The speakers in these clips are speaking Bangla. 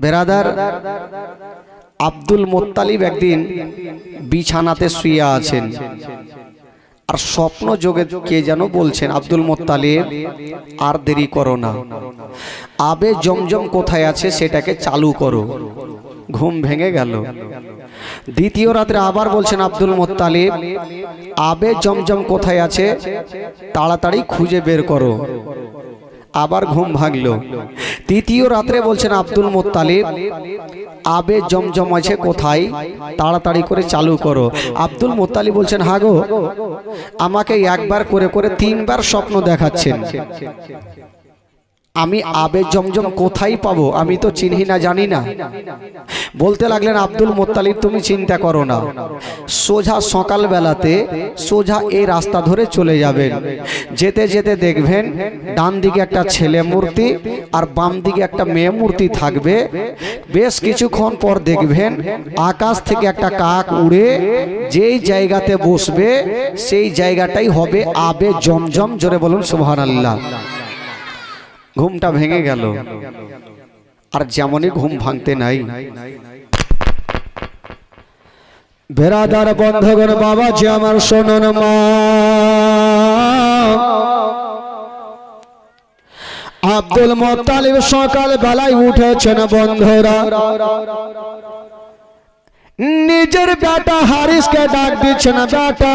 বেরাদার আব্দুল মোত্তালিব একদিন বিছানাতে শুয়ে আছেন। আর স্বপ্ন যোগে কে যেন বলছেন, আব্দুল মোত্তালিব, আর দেরি করো না। আবে জমজম কোথায় আছে সেটাকে চালু করো। ঘুম ভেঙে গেল। দ্বিতীয় রাত্রে আবার বলছেন, আব্দুল মোত্তালিব, আবে জমজম কোথায় আছে, তাড়াতাড়ি খুঁজে বের করো। আবার ঘুম ভাঙল। তৃতীয় রাত্রে বলছেন, আব্দুল মোত্তালিব, আবে জমজম আছে কোথায়? তাড়াতাড়ি করে চালু করো। আব্দুল মোত্তালিব বলছেন, হাগো, আমাকে একবার করে করে তিনবার স্বপ্ন দেখাচ্ছেন। আমি আবে জমজম কোথায় পাবো? আমি তো চিনহি না, জানি না। বলতে লাগলেন, আব্দুল মোত্তালিব, তুমি চিন্তা করো না। সোজা সকাল বেলাতে সোজা এই রাস্তা ধরে চলে যাবেন। যেতে যেতে দেখবেন ডান দিকে একটা ছেলে মূর্তি আর বাম দিকে একটা মেয়ে মূর্তি থাকবে। বেশ কিছুক্ষণ পর দেখবেন, আকাশ থেকে একটা কাক উড়ে যেই জায়গাতে বসবে, সেই জায়গাটাই হবে আবে জমজম, জোরে বলুন সুবহানাল্লাহ। ঘুমটা ভেঙে গেল। আর যেমনই ঘুম ভাঙতে নাই। বেরাদার বন্ধগণ বাবা যে আমার শোনন মা। আব্দুল মোত্তালিব সকাল বেলায় উঠেছেন বন্ধুরা। নিজের বেটা হারিসকে ডাক দিচ্ছে না বেটা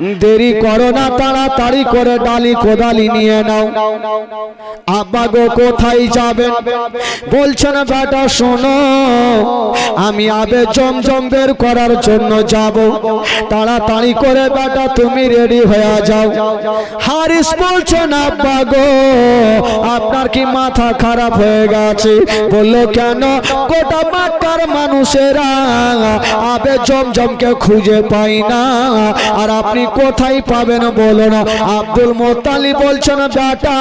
দেরি করো না, তাড়াতাড়ি করে ডালি কোদালি নিয়ে নাও। আব্বা গো কোথায় যাবেন? বলছেন, বেটা, শোনো, আমি আবে জমজম বের করার জন্য যাব। তাড়াতাড়ি করে, বেটা, তুমি রেডি হয়ে যাও। হারিস বলছেন, আব্বা গো, আপনার কি মাথা খারাপ হয়ে গেছে? বলল, কেন? গোটা মাত্রার মানুষেরা আবে জমজমকে খুঁজে পাই না। আর আপনি কোথায় পাবেন বলো না? আব্দুল মোতালি বলছেন, বেটা,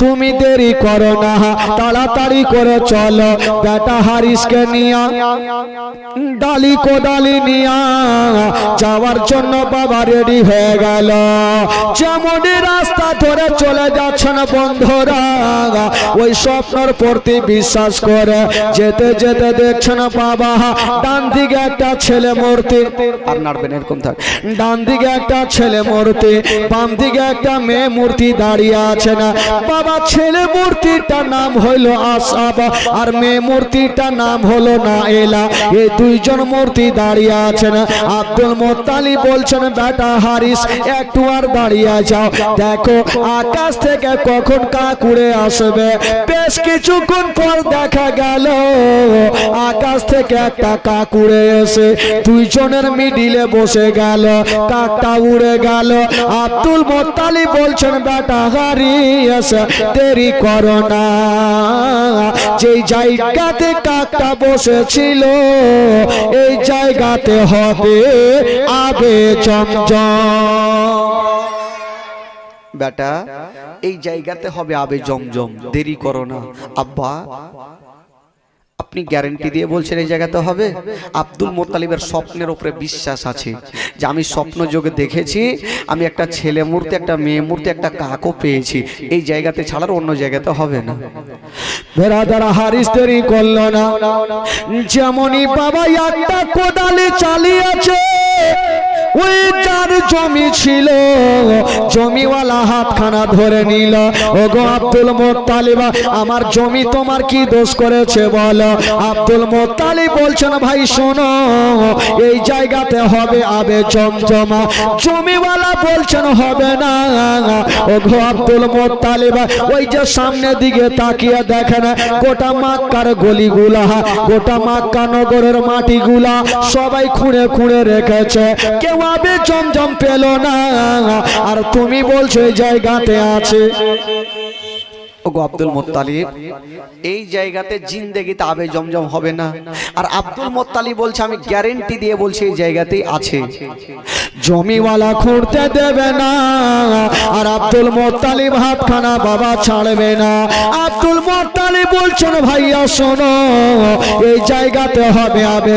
তুমি দেরি করো না, তাড়াতাড়ি করে চলো। বেটা হারিসকে নিয়া, ডালি কোদালি নিয়া, যাওয়ার জন্য বাবা রেডি হয়ে গেল। যেমনই রাস্তা ধরে চলে যাচ্ছেন বন্ধুরা, ওই স্বপ্নর প্রতি বিশ্বাস করে। যেতে যেতে দেখছেন বাবা, ডান দিকে একটা ছেলে মূর্তি। আর নাড়বেন এরকম থাক। ডান দিকে একটা ছেলে মূর্তি, বাম দিকে একটা মেয়ে মূর্তি দাঁড়িয়ে আছে না। বাবা, ছেলে মূর্তিটার নাম হইল আসাব আর মেয়ে মূর্তিটার নাম হলো না এলা এই দুইজন মূর্তি দাঁড়িয়ে আছে না। আব্দুল মোত্তালি বলছেন, বেটা হারিস, একটু আর দাঁড়িয়ে যাও। দেখো, আকাশ থেকে কখন কাক উড়ে আসবে? বেশ কিছুক্ষণ পর দেখা গেল, আকাশ থেকে একটা কাক উড়ে এসে দুইজনের মিডিলে বসে গেল কাকটা উড়ে গেল। আব্দুল মোত্তালি বলছেন, বেটা হারিস দেরি করো না। যেই জায়গাতে কাকটা বসেছিল, এই জায়গাতে হবে আবে চমচম। বেটা, এই জায়গাতে হবে আবে জমজম দেরি করো না। আব্বা আপনি গ্যারেন্টি দিয়ে বলছেন এই জায়গাতে হবে? আব্দুল মোতালিবের স্বপ্নের উপরে বিশ্বাস আছে। যে আমি স্বপ্ন যোগে দেখেছি, আমি একটা ছেলে মূর্তি, একটা মেয়ে মূর্তি, একটা কাকও পেয়েছি। এই জায়গাতে ছাড়ার অন্য জায়গাতে হবে না। করল না। যেমনই বাবা একটা কোদালে চালিয়েছে ওই যার জমি ছিল, জমিওয়ালা হাতখানা ধরে নিল। ও গো আব্দুল মোত্তালিবা, আমার জমি তোমার কি দোষ করেছে বলো? আব্দুল মোত্তালিব বলছেন, ভাই, শোনো, এই জায়গাতে হবে আবে জমজমা। জমিওয়ালা বলছেন, হবে না। ও গো আব্দুল মোত্তালিবা, ওই যে সামনে দিকে তাকিয়ে দেখেন, গোটা মাক্কার গলিগুলা, গোটা মাক্কা নগরের মাটিগুলা সবাই খুঁড়ে খুঁড়ে রেখেছে। কেউ আবে জমজম পেল না। আর তুমি বলছো এই জায়গাতে আছে। ওগো আব্দুল মোত্তালিব, এই জায়গাতে জিন্দেগিতে আবে জমজম হবে না। আর আব্দুল বলছে, আমি গ্যারেন্টি দিয়ে বলছি এই জায়গাতেই আছে। জমিওয়ালা খুঁড়তে দেবে না, আর আব্দুল হাতখানা বাবা ছাড়বে না। আব্দুল বলছেন, ভাইয়া, শোনো, এই জায়গাতে হবে আবে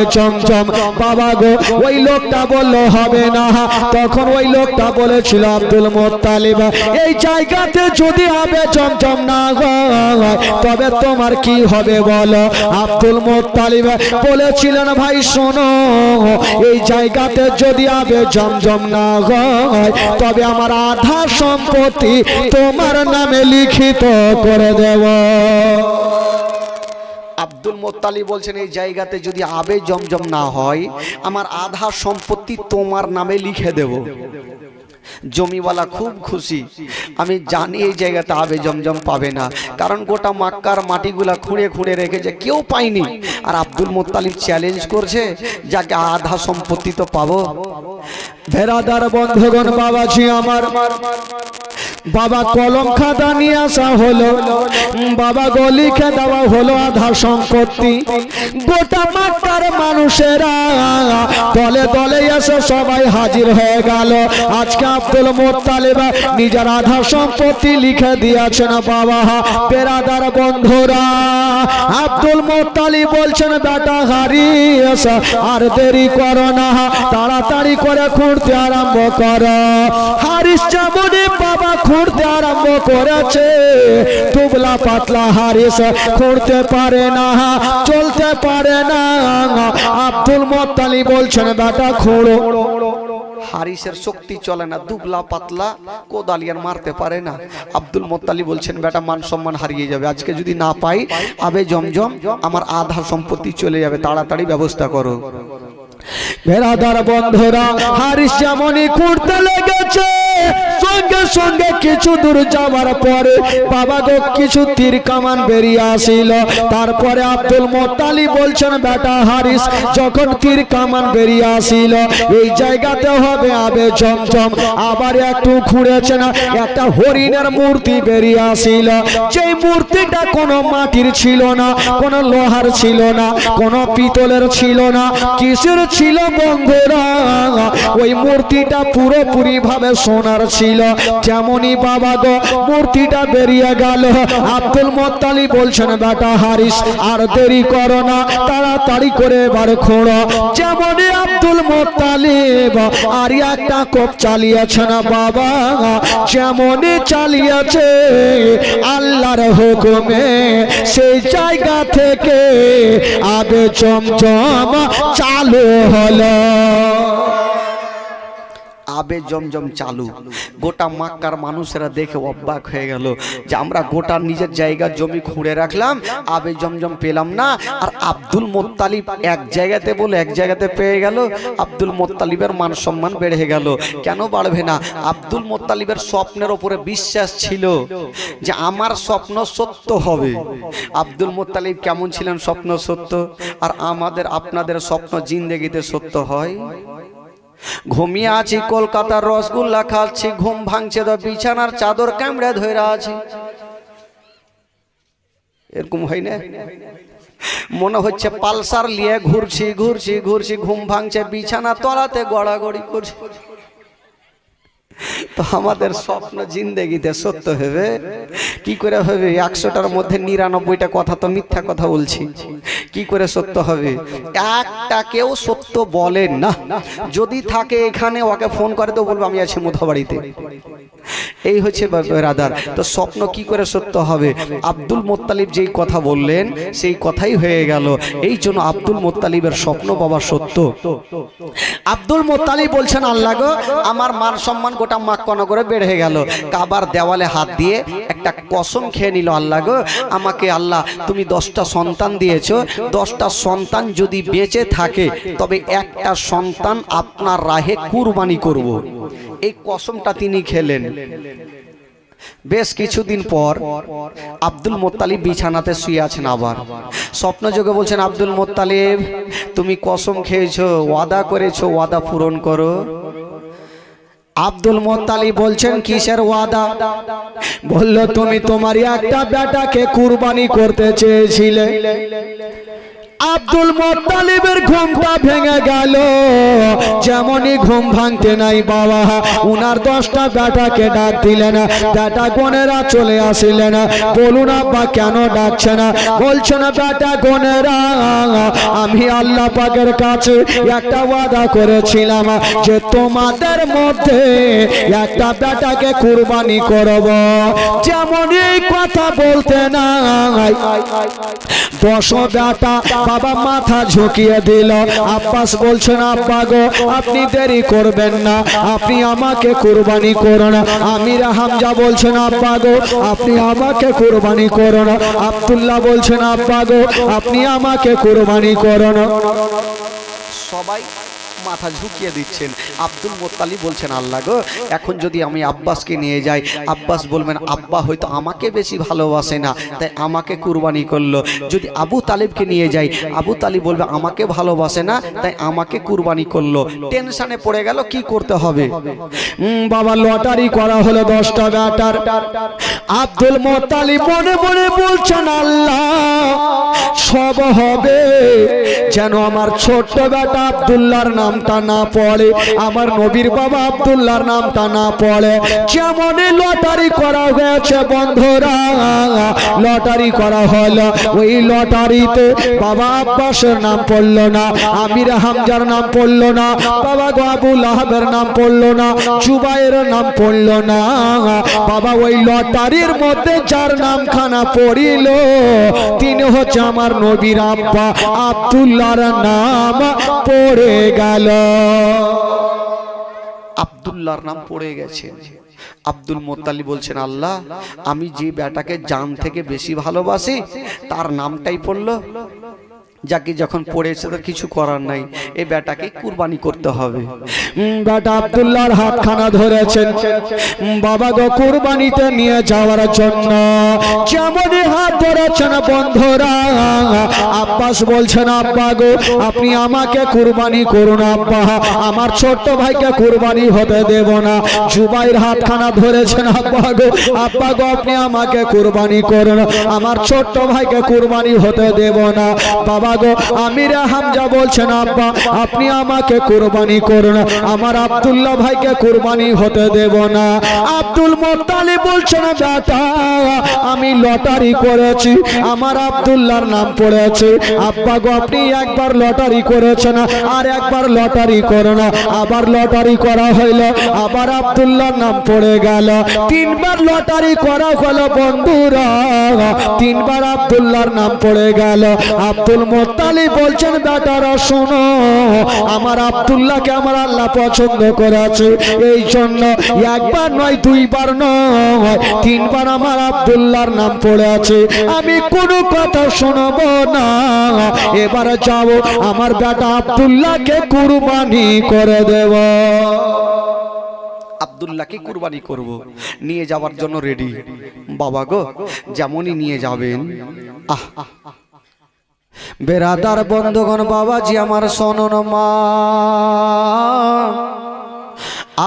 বাবা গো, ওই লোকটা বলল হবে না। তখন ওই লোকটা বলেছিল, আব্দুল মোত্তালিব, এই জায়গাতে যদি আবে চমচম না তবে তোমার কি হবে বলো? আব্দুল মোত্তালিব বলেছিলেন, ভাই, শোনো, এই জায়গাতে যদি আবে জমজম না হয়, তবে আমার আধা সম্পত্তি তোমার নামে লিখিত করে দেব। আব্দুল মোত্তালি বলছেন, এই জায়গাতে যদি আবে জমজম না হয়, আমার আধা সম্পত্তি তোমার নামে লিখে দেব। জমিওয়ালা খুব খুশি। আমি জানি এই জায়গাতে আবে জমজম পাবে না। কারণ গোটা মাক্কার মাটিগুলা খুঁড়ে খুঁড়ে রেখেছে কেউ পায়নি। আর আব্দুল মোত্তালিব চ্যালেঞ্জ করছে যাকে আধা সম্পত্তি তো পাবো। ভেরাদার বন্ধগণ বাবাজি আমার। বাবা কলম খাতা নিয়ে আসা হলো। বাবা গলিকে দেওয়া হলো আধা সম্পত্তি। গোটা মাত্রার মানুষেরা দলে দলে এসে সবাই হাজির হয়ে গেল। আজকে আব্দুল মোত্তালেবা নিজের আধা সম্পত্তি লিখে দিয়েছেন বাবা। বেরাদার বন্ধুরা, আব্দুল মোত্তালি বলছেন, বেটা হারিয়েছ আর দেরি করো না। তাড়াতাড়ি করে খুঁড়তে আরম্ভ করো। হারিস যেমনই বাবা খুঁড়তে আরম্ভ করেছে। দুবলা পাতলা হারিস খুঁড়তে পারে না চলতে পারে না। আব্দুল মোত্তালি বলছেন বেটা খুঁড়ো। হারিসের শক্তি চলে না দুবলা পাতলা কোদালিয়ার মারতে পারে না। আব্দুল মোত্তালি বলছেন বেটা মান সম্মান হারিয়ে যাবে। আজকে যদি না পাই আবে জমজম আমার আধা সম্পত্তি চলে যাবে। তাড়াতাড়ি ব্যবস্থা করো। বেড়াদার বন্ধুরা হারিস যেমনই করতে লেগেছে সঙ্গে সঙ্গে কিছু দূর যাওয়ার পরে বাবা গো, কিছু তীর কামান বেরিয়ে আসিল। তারপরে আব্দুল মোত্তালি বলছেন, বেটা হারিস, যখন তীর কামান বেরিয়ে আসিল, এই জায়গাতে হবে আবে জমজম। আবার একটু ঘুরেছে না একটা হরিণের মূর্তি বেরিয়ে আসিল। যেই মূর্তিটা কোনো মাটির ছিল না, কোনো লোহার ছিল না, কোনো পিতলের ছিল না, কিসের ছিল বন্ধুরা? ওই মূর্তিটা পুরোপুরি ভাবে সোনার ছিল। যেমনই বাবা গো, মূর্তিটা বেরিয়ে গেল। আব্দুল মোত্তালি বলছেন, বেটা হারিস, আর দেরি করো না, তাড়াতাড়ি করে এবার খোঁড়ো। যেমনই আব্দুল মোত্তালিব আর একটা কোপ চালিয়েছে না বাবা, যেমনই চালিয়েছে, আল্লাহর হুকুমে সেই জায়গা থেকে আবে চমচম চালু হলো। আবে জমজম চালু। গোটা মাক্কার মানুষেরা দেখে অবাক হয়ে গেল যে আমরা গোটা নিজের জায়গার জমি খুঁড়ে রাখলাম, আবে জমজম পেলাম না। আর আব্দুল মোত্তালিব এক জায়গাতে বলে এক জায়গাতে পেয়ে গেল, আব্দুল মোত্তালিবের মান সম্মান বেড়ে গেল। কেন বাড়বে না? আব্দুল মোত্তালিবের স্বপ্নের ওপরে বিশ্বাস ছিল যে আমার স্বপ্ন সত্য হবে। আব্দুল মোত্তালিব কেমন ছিলেন স্বপ্ন সত্য? আর আমাদের, আপনাদের স্বপ্ন জিন্দেগিতে সত্য হয়? ঘুমিয়ে আছি, কলকাতার রসগোল্লা খাচ্ছি, ঘুম ভাঙছে, তো বিছানার চাদর কামড়ে ধরে আছি। এরকম হয় না? মনে হচ্ছে পালসার নিয়ে ঘুরছি ঘুরছি ঘুরছি, ঘুম ভাঙছে, বিছানা তলাতে গড়াগড়ি করছি। তো আমাদের স্বপ্ন জিন্দেগিতে সত্য হবে। কি করে হবে? একশোটার মধ্যে নিরানব্বইটা কথা তো মিথ্যা কথা বলছি। কি করে সত্য হবে? একটাকেও সত্য বলেন না। যদি থাকে এখানে, ওকে ফোন করে তো বলব, আমি আছি মোথাবাড়িতে এই হচ্ছে রাদার তো স্বপ্ন কি করে সত্য হবে? আব্দুল মোত্তালিব যেই কথা বললেন, সেই কথাই হয়ে গেল। এই জন্য আব্দুল মোত্তালিবের স্বপ্ন বাবা সত্য। আব্দুল মোত্তালিব বলছেন, আল্লাহ গো, আমার মান সম্মান গোটা মাক্কন করে বেড়ে গেল। কাবার দেওয়ালে হাত দিয়ে একটা কসম খেয়ে নিল আল্লাহ গো। আমাকে আল্লাহ, তুমি দশটা সন্তান দিয়েছ। দশটা সন্তান যদি বেঁচে থাকে, তবে একটা সন্তান আপনার রাহে কুরবানি করব। এই কসমটা তিনি খেলেন। বেশ কিছুদিন পর আব্দুল মোত্তালিব বিছানাতে শুয়ে আছেন আবার। স্বপ্ন যোগে বলছেন, আব্দুল মোত্তালিব, তুমি কসম খেয়েছো, ওয়াদা করেছ, ওয়াদা পূরণ করো। আব্দুল মোত্তালি বলছেন কিসের ওয়াদা? বলল তুমি তোমার একটা বেটাকে কুরবানি করতে চেয়েছিলে। আব্দুল মোত্তালিবের ঘুমটা ভেঙে গেল। যেমনই ঘুম ভাঙতে নাই বাবা, উনার দশটা বেটাকে ডাক দিলেন। বেটা গনেরা চলে আসিলেন। বলুন, আব্বা, কেন ডাকছে না বলছে না বেটা গনেরা আমি আল্লাহ পাকের কাছে একটা ওয়াদা করেছিলাম যে তোমাদের মধ্যে একটা বেটাকে কুরবানি করব। যেমনই কথা বলতে নাই। বেটা বাবা মাথা ঝুঁকিয়ে দিল। আব্বাস বলছেন আব্বা গো, আপনি দেরি করবেন না, আপনি আমাকে কুরবানি করুন। আমির হামজা বলছেন আব্বা গো, আপনি আমাকে কোরবানি করুন। আবদুল্লাহ বলছেন আব্বা গো, আপনি আমাকে কুরবানি করুন। সবাই মাথা ঝুঁকিয়ে দিচ্ছেন। আব্দুল মোত্তালি বলছেন, আল্লাহ গো, এখন যদি আমি আব্বাসকে নিয়ে যাই, আব্বাস বলবেন, আব্বা হয়তো আমাকে বেশি ভালোবাসে না, তাই আমাকে কুরবানি করল। যদি আবু তালিবকে নিয়ে যাই, আবু তালিব বলবে, আমাকে ভালোবাসে না, তাই আমাকে কুরবানি করল। টেনশনে পড়ে গেল, কি করতে হবে? বাবা, লটারি করা হলো দশটা ব্যাটার আব্দুল মোতালি মনে মনে বলছেন, আল্লাহ, সব হবে, যেন আমার ছোট্ট বেটা আব্দুল্লাহর নামটা না পড়ে। আমার নবীর বাবা আব্দুল্লাহর নামটা না পড়ে। যেমন লটারি করা হয়েছে বন্ধুরা, লটারি করা হলো। ওই লটারিতে বাবা আব্বাসের নাম পড়ল না, আমির হামজার নাম পড়ল না, বাবা গো আবু লাহাবের নাম পড়ল না জুবাইয়ের নাম পড়ল না। বাবা ওই লটারির মধ্যে যার নামখানা পড়িল, তিনি হচ্ছে আমার নবীর আব্বা। আব্দুল্লাহর নাম পড়ে গেল। আব্দুল্লাহর নাম পড়ে গেছে। আব্দুল মোত্তালি বলছেন, আল্লাহ, আমি যে বেটাকে জান থেকে বেশি ভালোবাসি, তার নামটাই পড়ল যাকে যখন পড়েছে তার কিছু করার নাই। এই বেটাকে কুরবানি করতে হবে। বেটা আব্দুল্লাহর হাতখানা ধরেছেন। বাবা গো কুরবানিতে নিয়ে যাওয়ার জন্য যেমনই হাত ধরেছেন বন্ধুরা আব্বাস বলছেন আব্বা গো আপনি আমাকে কুরবানি করুন আব্বা। আমার ছোট্ট ভাইকে কুরবানি হতে দেব না। জুবাইর হাতখানা ধরেছেন আব্বা গো। আব্বা গো আপনি আমাকে কুরবানি করুন। আমার ছোট্ট ভাইকে কুরবানি হতে দেব না। বাবা গো আমির হামজা বলছেন, আব্বা, আপনি আমাকে কুরবানি করুন। আমার আব্দুল্লাহ ভাইকে কুরবানি হতে দেব না। আব্দুল মোত্তালি বলছেন, বেটা, আমি লটারি করেছি, আমার আব্দুল্লাহর নাম পড়েছে। আব্বা গো, আপনি একবার লটারি করেছেন, আর একবার লটারি করো না। আবার লটারি করা হইল, আবার আব্দুল্লাহর নাম পড়ে গেল। তিনবার লটারি করা হলো, বন্ধুরা, তিনবার আব্দুল্লাহর নাম পড়ে গেল। আব্দুল মোত্তালি বলছেন, বেটারা, শোনো, আমার আব্দুল্লাহকে আমার আল্লাহ পছন্দ করেছে। এই জন্য একবার নয়, দুইবার নয়, তিনবার আমার আব্দুল্লাহর নাম পড়ে আছে। আমি কোনো কথা শুনব না। এবার যাও, আমার বেটা আব্দুল্লাহকে কুরবানি করে দেব। আব্দুল্লাহকে কুরবানি করব। নিয়ে যাওয়ার জন্য রেডি বাবা গো, যেমনই নিয়ে যাবেন। আহ। বেরাদার বন্ধুগণ, বাবাজি আমার শোনন মা।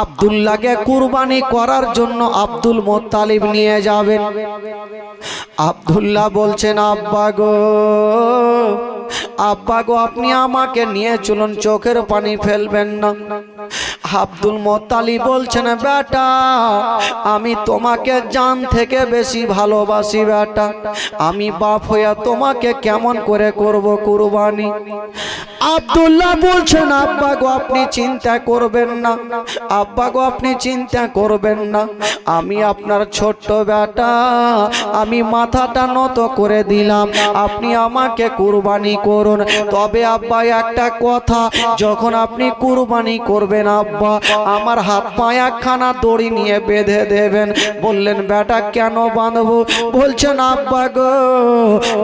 আব্দুল্লাহকে কুরবানি করার জন্য আব্দুল মোত্তালিব নিয়ে যাবেন। আব্দুল্লাহ বলছেন, আব্বা গো আব্বা গো, আপনি আমাকে নিয়ে চলুন, চোখের পানি ফেলবেন না। আব্দুল মোত্তালি বলছেন, বেটা, আমি তোমাকে জান থেকে বেশি ভালোবাসি, বেটা। আমি বাপ হইয়া তোমাকে কেমন করে করব কুরবানি? আব্দুল্লাহ বলছেন, আব্বা গো, আপনি চিন্তা করবেন না। আব্বা গো, আপনি চিন্তা করবেন না। আমি আপনার ছোট্ট বেটা। আমি মাথাটা নত করে দিলাম। আপনি আমাকে কুরবানি করুন। তবে আব্বা, একটা কথা, যখন আপনি কুরবানি করবেন, আব্বা আমার হাত পা একখানা দড়ি নিয়ে বেঁধে দেবেন। বললেন, বেটা, কেন বাঁধবো? বলছেন, আব্বা গো,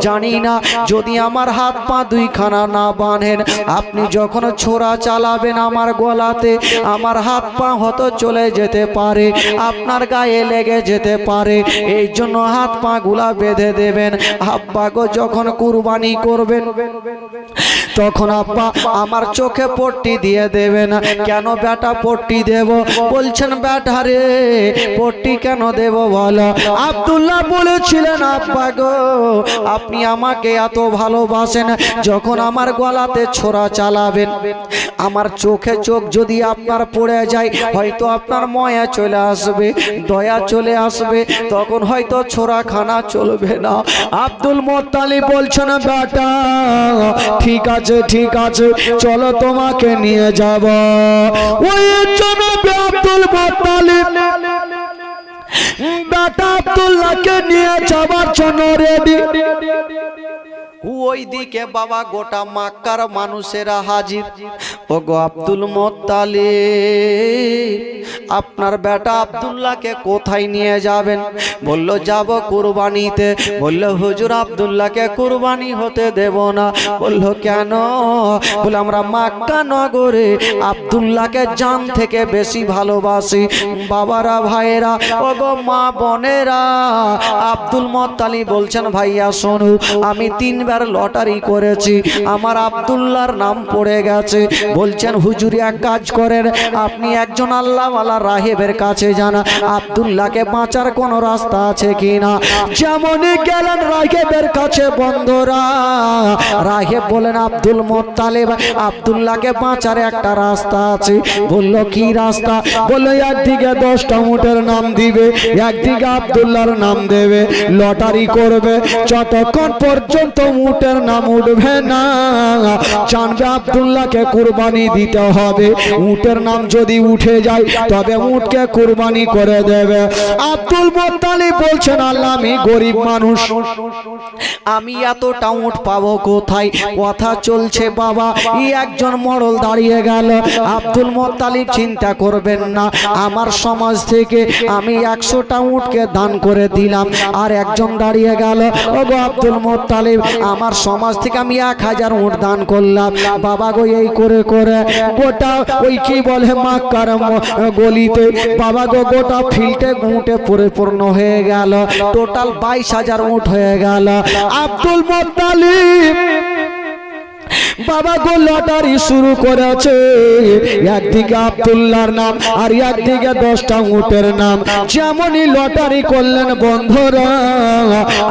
জানি না, যদি আমার হাত পা দুইখানা না বাঁধেন, আপনি যখন ছোড়া চালাবেন আমার গলাতে, আমার হাত পা হতো চলে যেতে পারে, আপনার গায়ে লেগে যেতে পারে, এই জন্য হাত পা গুলা বেঁধে দেবেন। আব্বা গো, যখন কুরবানি করবেন, তখন আব্বা আমার চোখে পট্টি দিয়ে দেবেন। কেন বেটা পট্টি দেব। বলছেন, বেটা রে পট্টি কেন দেব বলো? আব্দুল্লাহ বলেছিলেন, আব্বা গো, আপনি আমাকে এত ভালোবাসেন যখন আমার গলাতে ছোড়া চালাবেন। আমার চোখে চোখ যদি আপনার পড়ে যায়, হয়তো আপনার ময়া চলে আসবে, দয়া চলে আসবে, তখন হয়তো ছোড়া খানা চলবে না। আব্দুল মোত্তালি বলছেন, বেটা, ঠিক আছে ঠিক আছে, চলো তোমাকে নিয়ে যাব। ওই জনাবে বেটা আব্দুল্লাহকে নিয়ে যাবার জন্য রেডি ওই দিকে বাবা গোটা মাক্কার মানুষেরা হাজির। ও গো আব্দুল মোত্তালি আপনার বেটা আব্দুল্লাহকে কোথায় নিয়ে যাবেন? বলল, যাব কুরবানিতে। বলল, হুজুর, আব্দুল্লাহকে কুরবানি হতে দেব না। বলল, কেন? বলে আমরা মাক্কা নগরে আব্দুল্লাহকে জান থেকে বেশি ভালোবাসি। বাবারা, ভাইয়েরা ও গো মা বোনেরা, আব্দুল মোত্তালি বলছেন, ভাইয়া, শোনো, আমি তিনবার লটারি করেছি। আমার আব্দুল্লাহর নাম পড়ে গেছে। বলছেন, হুজুরি, এক কাজ করেন। আপনি একজন আল্লাহওয়ালা রাহেবের কাছে যান। আব্দুল্লাহকে বাঁচার কোনো রাস্তা আছে কিনা? যেমনই গেলেন রাহেবের কাছে বন্ধুরা। রাহেব বলেন আব্দুল মোত্তালেব, আব্দুল্লাহকে বাঁচার একটা রাস্তা আছে। বলল, কি রাস্তা? বলল, একদিকে দশটা উটের নাম দিবে, একদিকে আব্দুল্লাহর নাম দেবে। লটারি করবে। যতক্ষণ পর্যন্ত উটের নাম উঠবে না। জানবে আব্দুল্লাহকে কুরবানি দিতে হবে। উটের নাম যদি উঠে যায়, তবে উটকে কুরবানি করে দেবে। আব্দুল মোত্তালি বলছেন, আল্লাহ, আমি গরিব মানুষ। আমি এতটা উঠ পাবো কোথায়? কথা চলছে, বাবা। ই একজন মরল দাঁড়িয়ে গেল। আব্দুল মোত্তালিব চিন্তা করবেন না। আমার সমাজ থেকে আমি একশোটা উঠকে দান করে দিলাম। আর একজন দাঁড়িয়ে গেল। ও গো আব্দুল মোত্তালিব আমার সমাজ থেকে আমি এক হাজার উঠ দান করলাম। বাবা গো, এই করে করে গোটা ওই কি বলে মা কার গলিতে, বাবা গো, গোটা ফিল্টে উঠে পরিপূর্ণ হয়ে গেল। টোটাল বাইশ হাজার উঠ হয়ে গেল। আব্দুল মোত্তালিব! বাবা গো লটারি শুরু করেছে। একদিকে আব্দুল্লাহর নাম আর একদিকে দশটা উটের নাম। যেমনই লটারি করলেন বন্ধুরা,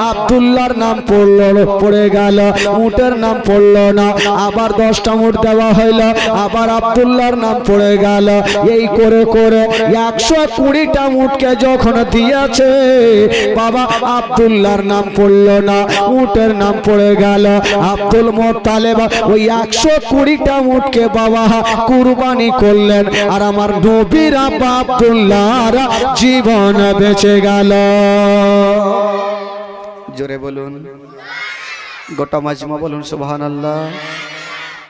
আব্দুল্লাহর নাম পড়ল, পড়ে গেল, উটের নাম পড়ল না। আবার দশটা উট দেওয়া হইল, আবার আব্দুল্লাহর নাম পড়ে গেল। এই করে করে একশো কুড়িটা উটকে যখন দিয়েছে, বাবা আব্দুল্লাহর নাম পড়ল না, উটের নাম পড়ে গেল। আব্দুল মোত্তালেব ওই একশো কুড়িটা মুঠকে বাবা কুরবানি করলেন। আর আমার নবীরা বাপ তুল্লারা জীবন বেঁচে গেল। জোরে বলুন। গোটা মাজমা বলুন, সুবহানাল্লাহ।